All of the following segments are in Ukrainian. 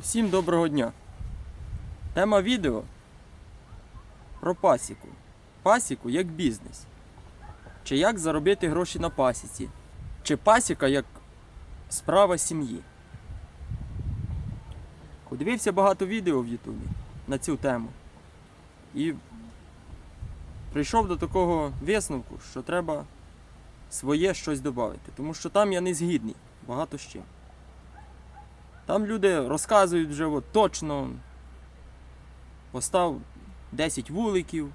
Усім доброго дня. Тема відео про пасіку. Пасіку як бізнес. Чи як заробити гроші на пасіці. Чи пасіка як справа сім'ї. Подивився багато відео в Ютубі на цю тему. І прийшов до такого висновку, що треба своє щось додати. Тому що там я не згідний багато з чим. Там люди розказують вже от точно постав 10 вуликів,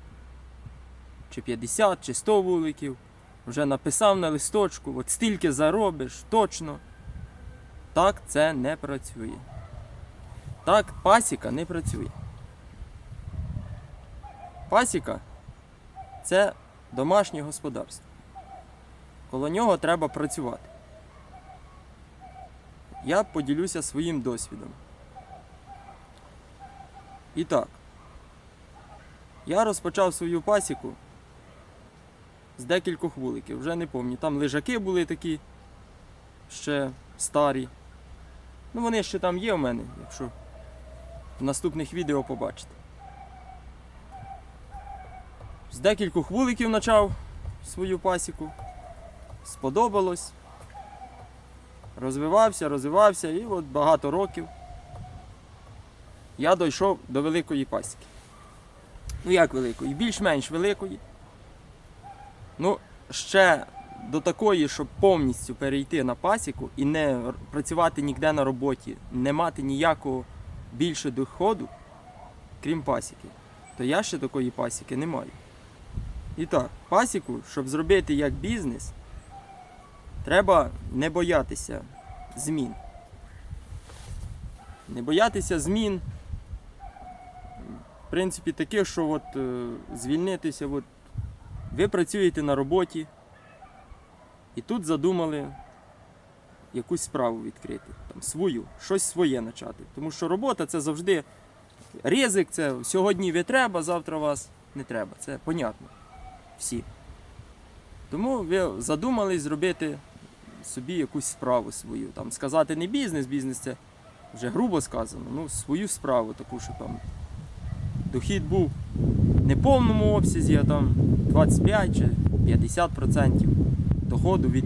чи 50, чи 100 вуликів. Вже написав на листочку, от стільки заробиш, точно. Так це не працює. Так пасіка не працює. Пасіка це домашнє господарство. Коло нього треба працювати. Я поділюся своїм досвідом. І так, я розпочав свою пасіку з декількох вуликів, вже не пам'ятаю. Там лежаки були такі ще старі. Ну, вони ще там є в мене, якщо в наступних відео побачите. З декількох вуликів почав свою пасіку. Сподобалось розвивався, розвивався, і от багато років я дійшов до великої пасіки. Ну як великої? Більш-менш великої. Ну, ще до такої, щоб повністю перейти на пасіку і не працювати ніде на роботі, не мати ніякого більше доходу, крім пасіки, то я ще такої пасіки не маю. І так, пасіку, щоб зробити як бізнес, Треба не боятися змін. Не боятися змін. В принципі, таких, що от, е, звільнитися. От, ви працюєте на роботі і тут задумали якусь справу відкрити. Там, свою, щось своє почати. Тому що робота це завжди ризик, це сьогодні ви треба, завтра вас не треба. Це понятно. Всі. Тому ви задумались зробити собі якусь справу свою. Там сказати не бізнес, бізнес це вже грубо сказано, ну свою справу таку, що там дохід був не в повному обсязі, а там 25 чи 50% доходу від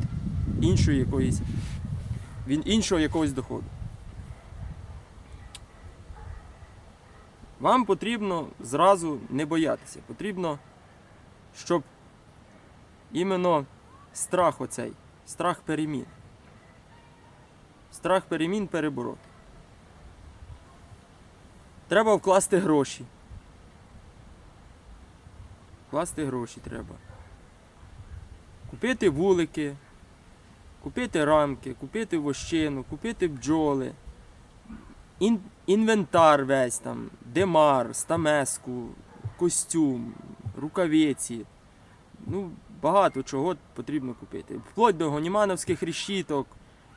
іншої якоїсь від іншого якогось доходу. Вам потрібно зразу не боятися. Потрібно, щоб іменно страх оцей, страх перемін. Страх перемін перебороти. Треба вкласти гроші. Вкласти гроші треба. Купити вулики, купити рамки, купити вощину, купити бджоли, ін- інвентар весь там, демар, стамеску, костюм, рукавиці. Ну, багато чого потрібно купити. Вплоть до гонімановських решіток,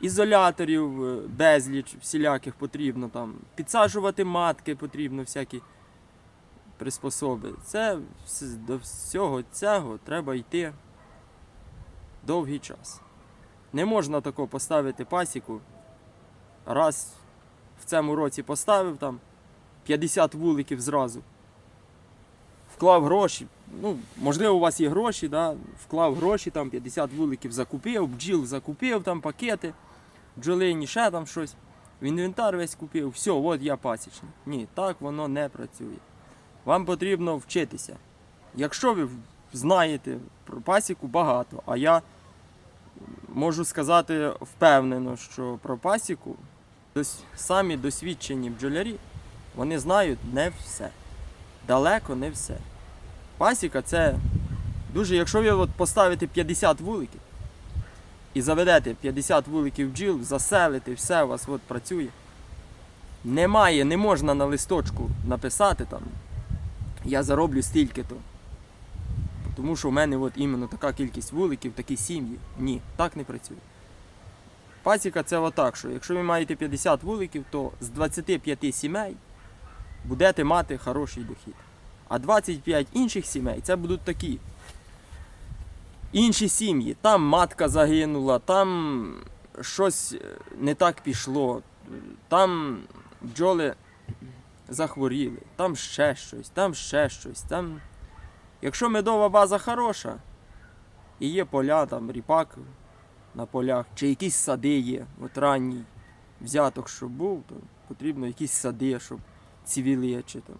ізоляторів е, безліч всіляких потрібно там. Підсаджувати матки потрібно, всякі приспособи. Це до всього цього треба йти довгий час. Не можна тако поставити пасіку. Раз в цьому році поставив там 50 вуликів зразу. Вклав гроші. Ну, можливо, у вас є гроші, да? вклав гроші, там 50 вуликів закупив, бджіл закупив, там пакети, бджолині, ще там щось. В інвентар весь купив, все, от я пасічник. Ні, так воно не працює. Вам потрібно вчитися. Якщо ви знаєте про пасіку багато, а я можу сказати впевнено, що про пасіку дос- самі досвідчені бджолярі, вони знають не все. Далеко не все. Пасіка це дуже, якщо ви от поставите 50 вуликів і заведете 50 вуликів бджіл, заселите, все у вас от працює. Немає, не можна на листочку написати там, я зароблю стільки-то. Тому що в мене от іменно така кількість вуликів, такі сім'ї. Ні, так не працює. Пасіка це отак, що якщо ви маєте 50 вуликів, то з 25 сімей будете мати хороший дохід. А 25 інших сімей це будуть такі. Інші сім'ї. Там матка загинула, там щось е, не так пішло, там бджоли захворіли, там ще щось, там ще щось. Там... Якщо медова база хороша, і є поля, там ріпак на полях, чи якісь сади є, от ранній взяток, щоб був, то потрібно якісь сади, щоб цвіли, чи там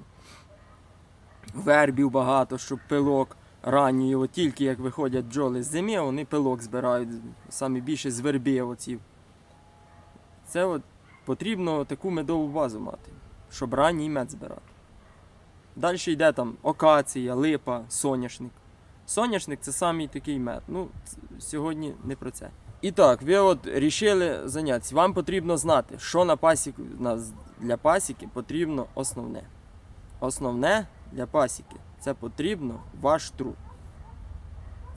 вербів багато, щоб пилок ранньої, от тільки як виходять бджоли з зими, вони пилок збирають саме більше з верби оці. Це от потрібно таку медову базу мати, щоб ранній мед збирати. Далі йде там окація, липа, соняшник. Соняшник це самий такий мед. Ну, сьогодні не про це. І так, ви от рішили зайнятися. Вам потрібно знати, що на пасіку для пасіки потрібно основне. Основне для пасіки це потрібно ваш труд.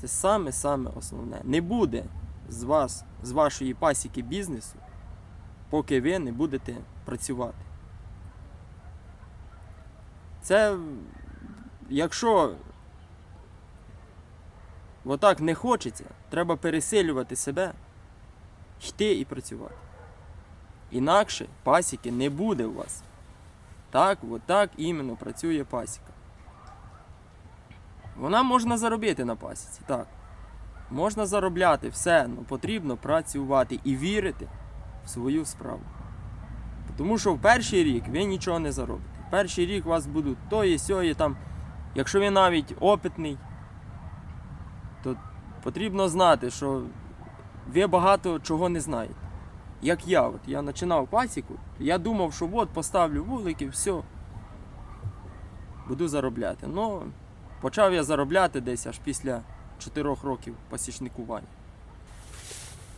Це саме-саме основне. Не буде з вас, з вашої пасіки бізнесу, поки ви не будете працювати. Це якщо отак не хочеться, треба пересилювати себе, йти і працювати. Інакше пасіки не буде у вас. Так, от так іменно працює пасіка. Вона можна заробити на пасіці, так. Можна заробляти все, але потрібно працювати і вірити в свою справу. Тому що в перший рік ви нічого не заробите. В перший рік у вас будуть тої, сьої там. Якщо ви навіть опитний, то потрібно знати, що ви багато чого не знаєте. Як я, от я починав пасіку, я думав, що от поставлю вулики, все. Буду заробляти. Ну, почав я заробляти десь аж після 4 років пасічникування.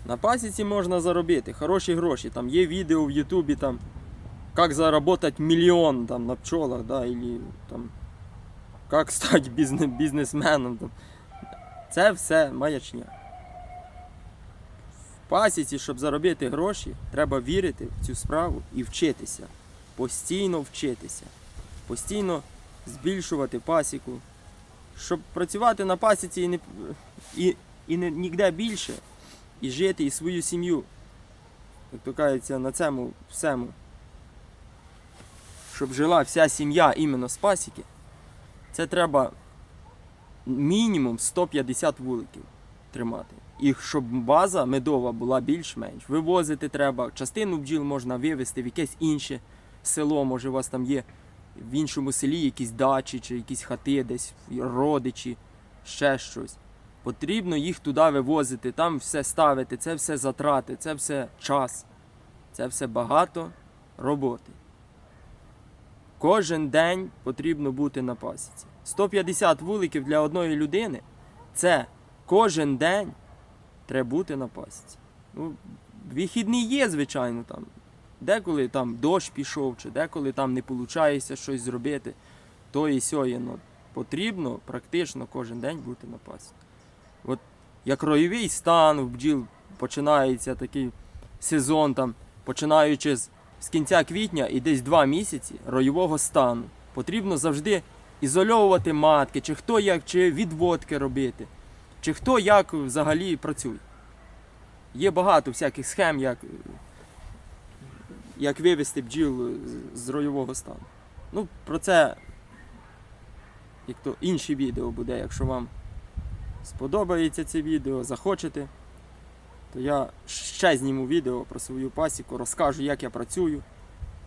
На пасіці можна заробити хороші гроші. Там є відео в Ютубі, там, як заработать мільйон там, на пчолах, да, или, там, як стати бізнесменом. Це все маячня. Пасіці, щоб заробити гроші, треба вірити в цю справу і вчитися. Постійно вчитися. Постійно збільшувати пасіку. Щоб працювати на пасіці і, не, і, і не, ніде більше, і жити, і свою сім'ю, як то кажеться, на цьому всьому. Щоб жила вся сім'я іменно з пасіки, це треба мінімум 150 вуликів тримати. І щоб база медова була більш-менш. Вивозити треба. Частину бджіл можна вивезти в якесь інше село, може у вас там є в іншому селі якісь дачі чи якісь хати, десь родичі, ще щось. Потрібно їх туди вивозити, там все ставити, це все затрати, це все час, це все багато роботи. Кожен день потрібно бути на пасіці. 150 вуликів для одної людини це кожен день треба бути на пасіці. Ну, вихідні є, звичайно, там. Деколи там дощ пішов, чи деколи там не виходить щось зробити, то і сьоє. Ну, потрібно практично кожен день бути на пасіці. От як ройовий стан в бджіл починається такий сезон, там, починаючи з, з кінця квітня і десь два місяці ройового стану. Потрібно завжди ізольовувати матки, чи хто як, чи відводки робити, чи хто як взагалі працює. Є багато всяких схем, як, як вивести бджіл з- ройового стану. Ну, про це як то інші відео буде, якщо вам сподобається це відео, захочете, то я ще зніму відео про свою пасіку, розкажу, як я працюю.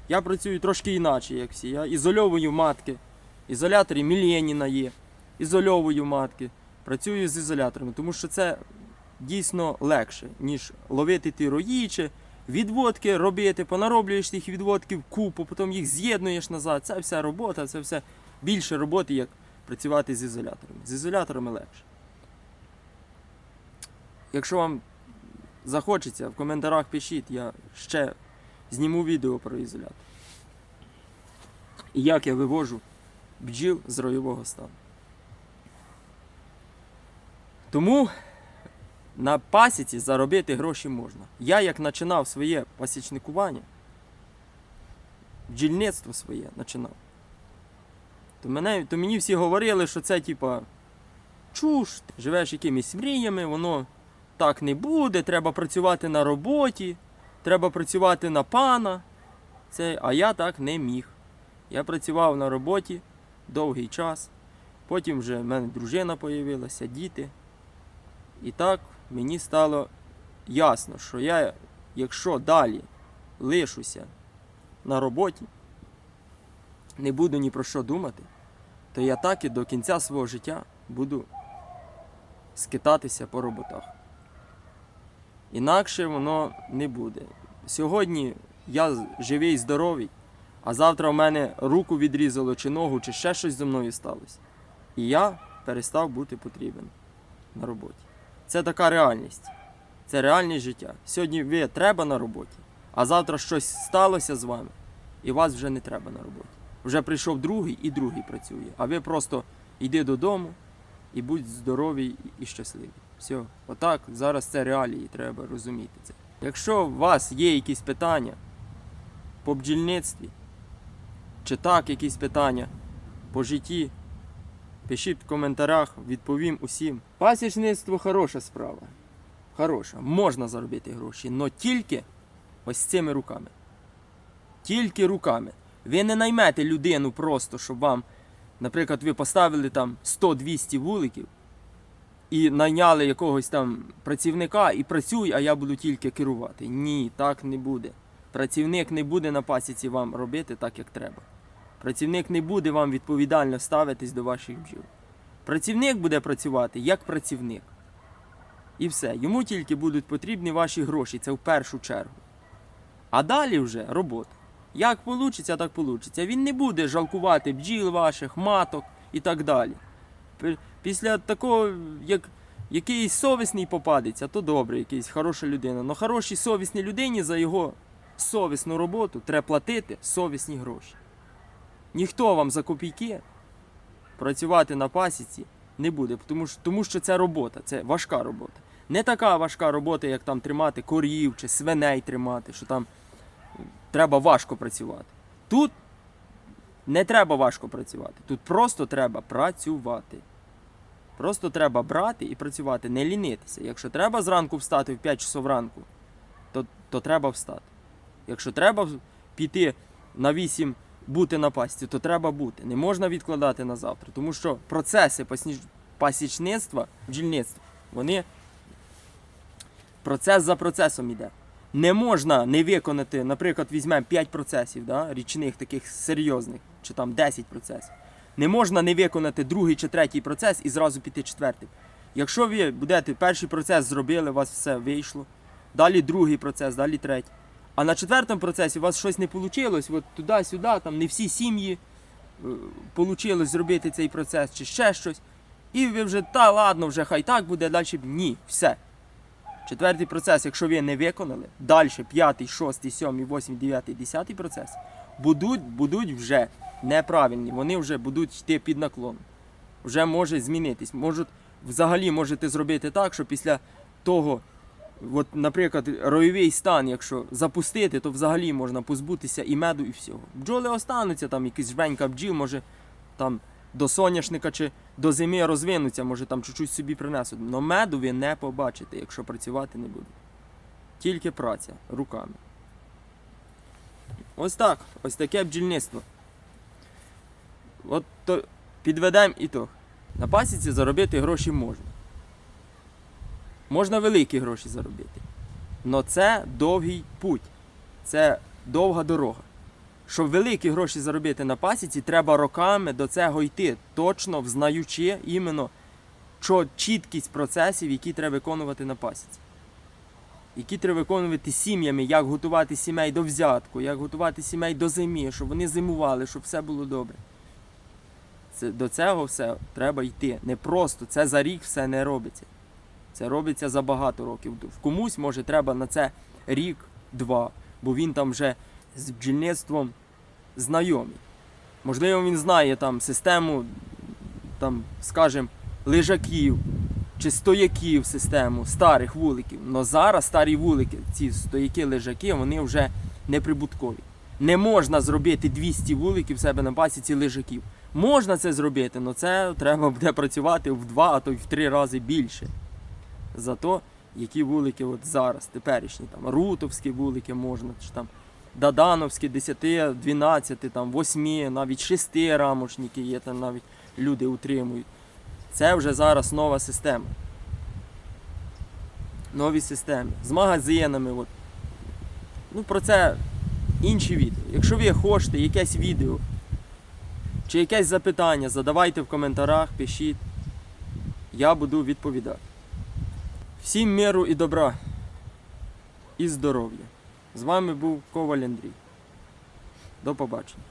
Я працюю трошки інакше, як всі. Я ізольовую матки. Ізоляторі Міленіна є. Ізольовую матки. Працюю з ізоляторами, тому що це дійсно легше, ніж ловити ті рої, чи відводки робити, понароблюєш тих відводків купу, потім їх з'єднуєш назад. Це вся робота, це все більше роботи, як працювати з ізоляторами. З ізоляторами легше. Якщо вам захочеться, в коментарях пишіть, я ще зніму відео про ізолятор. І як я вивожу бджіл з ройового стану. Тому на пасіці заробити гроші можна. Я як починав своє пасічникування, бджільництво своє починав. То, мене, то мені всі говорили, що це типа чуш, живеш якимись мріями, воно так не буде, треба працювати на роботі, треба працювати на пана. Це, а я так не міг. Я працював на роботі довгий час. Потім вже в мене дружина появилася, діти. І так мені стало ясно, що я, якщо далі лишуся на роботі, не буду ні про що думати, то я так і до кінця свого життя буду скитатися по роботах. Інакше воно не буде. Сьогодні я живий, здоровий, а завтра в мене руку відрізало, чи ногу, чи ще щось зі мною сталося. І я перестав бути потрібен на роботі. Це така реальність. Це реальність життя. Сьогодні ви треба на роботі, а завтра щось сталося з вами, і вас вже не треба на роботі. Вже прийшов другий і другий працює. А ви просто йди додому і будь здоровий і щасливий. Все, отак, зараз це реалії, треба розуміти це. Якщо у вас є якісь питання по бджільництві, чи так якісь питання по житті, пишіть в коментарях, відповім усім. Пасічництво хороша справа. Хороша. Можна заробити гроші, але тільки ось цими руками. Тільки руками. Ви не наймете людину просто, щоб вам, наприклад, ви поставили там 100-200 вуликів і найняли якогось там працівника і працюй, а я буду тільки керувати. Ні, так не буде. Працівник не буде на пасіці вам робити так, як треба. Працівник не буде вам відповідально ставитись до ваших бджіл. Працівник буде працювати як працівник. І все. Йому тільки будуть потрібні ваші гроші, це в першу чергу. А далі вже робота. Як вийде, так вийде. Він не буде жалкувати бджіл ваших, маток і так далі. Після такого, як якийсь совісний попадеться, то добре, якийсь хороша людина. Но хорошій совісній людині за його совісну роботу треба платити совісні гроші. Ніхто вам за копійки працювати на пасіці не буде, тому що, тому що це робота, це важка робота. Не така важка робота, як там тримати корів чи свиней тримати, що там треба важко працювати. Тут не треба важко працювати. Тут просто треба працювати. Просто треба брати і працювати, не лінитися. Якщо треба зранку встати в 5 часов ранку, то, то треба встати. Якщо треба піти на 8 бути на пасіці, то треба бути. Не можна відкладати на завтра. Тому що процеси пасічництва, бджільництва, вони процес за процесом іде. Не можна не виконати, наприклад, візьмемо 5 процесів, да, річних таких серйозних, чи там 10 процесів. Не можна не виконати другий чи третій процес і зразу піти четвертим. Якщо ви будете перший процес зробили, у вас все вийшло, далі другий процес, далі третій. А на четвертому процесі у вас щось не вийшло, от туди-сюди, там не всі сім'ї вийшло зробити цей процес чи ще щось. І ви вже, та ладно, вже хай так буде, далі ні, все. Четвертий процес, якщо ви не виконали, далі п'ятий, шостий, сьомий, восьмий, дев'ятий, десятий процес будуть, будуть вже неправильні. Вони вже будуть йти під наклоном. Вже може змінитись. Можуть, взагалі можете зробити так, що після того, от, наприклад, ройовий стан, якщо запустити, то взагалі можна позбутися і меду, і всього. Бджоли остануться, там якийсь жменька бджіл, може там до соняшника чи до зими розвинуться, може там чуть-чуть собі принесуть. Но меду ви не побачите, якщо працювати не будете. Тільки праця руками. Ось так. Ось таке бджільництво. От то підведемо ітог. На пасіці заробити гроші можна. Можна великі гроші заробити. Но це довгий путь. Це довга дорога. Щоб великі гроші заробити на пасіці, треба роками до цього йти, точно взнаючи іменно чіткість процесів, які треба виконувати на пасіці. Які треба виконувати сім'ями, як готувати сімей до взятку, як готувати сімей до зими, щоб вони зимували, щоб все було добре. Це, до цього все треба йти. Не просто, це за рік все не робиться. Це робиться за багато років. В комусь, може, треба на це рік-два, бо він там вже з бджільництвом знайомий. Можливо, він знає там систему, там, скажімо, лежаків чи стояків систему старих вуликів. Но зараз старі вулики, ці стояки лежаки, вони вже неприбуткові. Не можна зробити 200 вуликів в себе на пасіці лежаків. Можна це зробити, але це треба буде працювати в два, а то й в три рази більше. Зато які вулики от зараз, теперішні, там рутовські вулики можна, чи там Дадановські 10, 12, там, 8, навіть 6 рамочники є, там навіть люди утримують. Це вже зараз нова система. Нові системи. З магазинами. От. Ну, про це інші відео. Якщо ви хочете якесь відео чи якесь запитання, задавайте в коментарях, пишіть. Я буду відповідати. Всім миру і добра і здоров'я. З вами був Коваль Андрій. До побачення.